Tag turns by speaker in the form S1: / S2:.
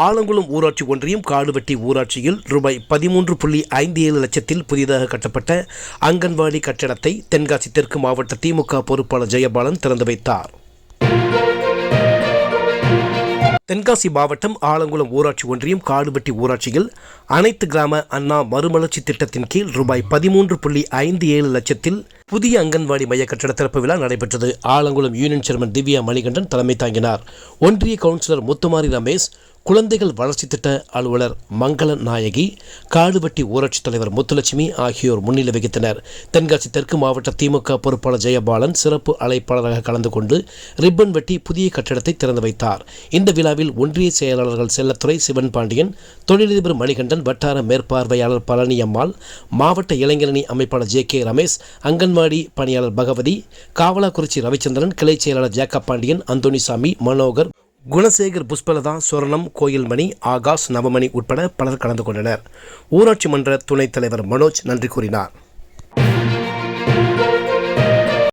S1: ஆலங்குளம் ஊராட்சி ஒன்றியம் காடுவெட்டி ஊராட்சியில் ரூபாய் பதிமூன்று புள்ளி ஐந்து ஏழு லட்சத்தில் புதிதாக கட்டப்பட்ட அங்கன்வாடி கட்டடத்தை தென்காசி தெற்கு மாவட்ட திமுக பொறுப்பாளர் ஜெயபாலன் திறந்து வைத்தார். தென்காசி மாவட்டம் ஆலங்குளம் ஊராட்சி ஒன்றியம் காடுவெட்டி ஊராட்சியில் அனைத்து கிராம அண்ணா மறுமலர்ச்சி திட்டத்தின் கீழ் ரூபாய் பதிமூன்று புள்ளி ஐந்து ஏழு லட்சத்தில் புதிய அங்கன்வாடி மைய கட்டட திறப்பு விழா நடைபெற்றது. ஆலங்குளம் யூனியன் சேர்மன் திவ்யா மணிகண்டன் தலைமை தாங்கினார். ஒன்றிய கவுன்சிலர் முத்துமாரி ரமேஷ் குழந்தைகள் வளர்ச்சி திட்ட அலுவலர் மங்கள நாயகி காடுவட்டி ஊராட்சித் தலைவர் முத்துலட்சுமி ஆகியோர் முன்னிலை வகித்தனர். தென்காசி தெற்கு மாவட்ட திமுக பொறுப்பாளர் ஜெயபாலன் சிறப்பு அழைப்பாளராக கலந்து கொண்டு ரிப்பன் வெட்டி புதிய கட்டடத்தை திறந்து வைத்தார். இந்த விழாவில் ஒன்றிய செயலாளர்கள் செல்லத்துறை சிவன் பாண்டியன் தொழிலதிபர் மணிகண்டன் வட்டார மேற்பார்வையாளர் பழனியம்மாள் மாவட்ட இளைஞரணி அமைப்பாளர் ஜே கே ரமேஷ் அங்கன்வாடி பணியாளர் பகவதி காவலாக்குறிச்சி ரவிச்சந்திரன் கிளை செயலாளர் ஜேக்கப் பாண்டியன் அந்தோனிசாமி மனோகர் குணசேகர் புஷ்பலதா சுவர்ணம் கோயில்மணி ஆகாஷ் நவமணி உட்பட பலர் கலந்து கொண்டனர். ஊராட்சி மன்ற துணைத் தலைவர் மனோஜ் நன்றி கூறினார்.